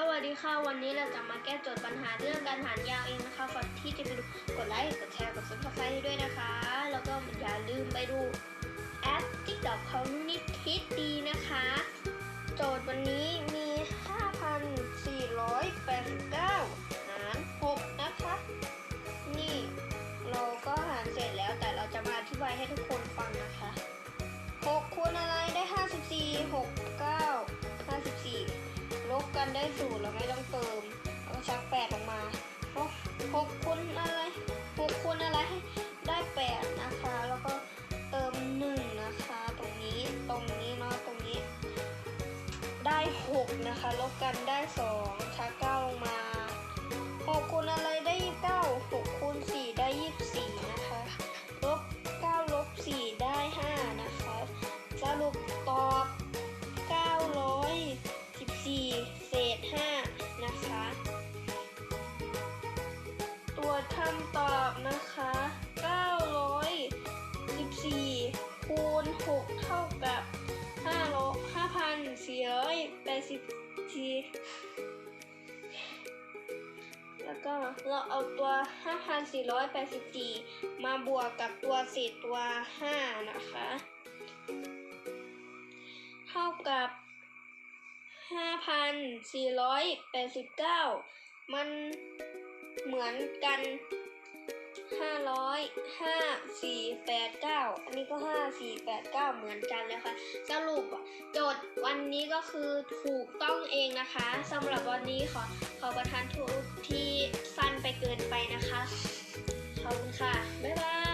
สวัสดีค่ะ วันนี้เราจะมาแก้โจทย์ปัญหาเรื่องการหารยาวเองนะคะฝากที่จะไปดูกดไลค์ กดแชร์ กดซับสไครต์ด้วยนะคะ แล้วก็อย่าลืมไปดูแอปติ๊กดอกของนิทิศดีนะคะ โจทย์วันนี้ หกคูณอะไรหกคูณอะไรให้ได้แปดนะคะ แล้วก็เติมหนึ่งนะคะ ตรงนี้ตรงนี้เนาะตรงนี้ ได้หกนะคะลบกันได้สองชักก็ 6 เท่ากับ5,5484 แล้วก็เราเอาตัว 5,484 มาบวกกับตัวเศษตัว 5 นะคะ เท่ากับ 5,489 มันเหมือนกัน ห้าร้อยห้าสี่แปดเก้าอันนี้ก็ห้าสี่แปดเก้าเหมือนกันแลยค่ะสรุปโจทย์วันนี้ก็คือถูกต้องเองนะคะสำหรับวันนี้ขอขอประทานทุกที่สั้นไปเกินไปนะคะ ขอบคุณค่ะ บ๊ายบาย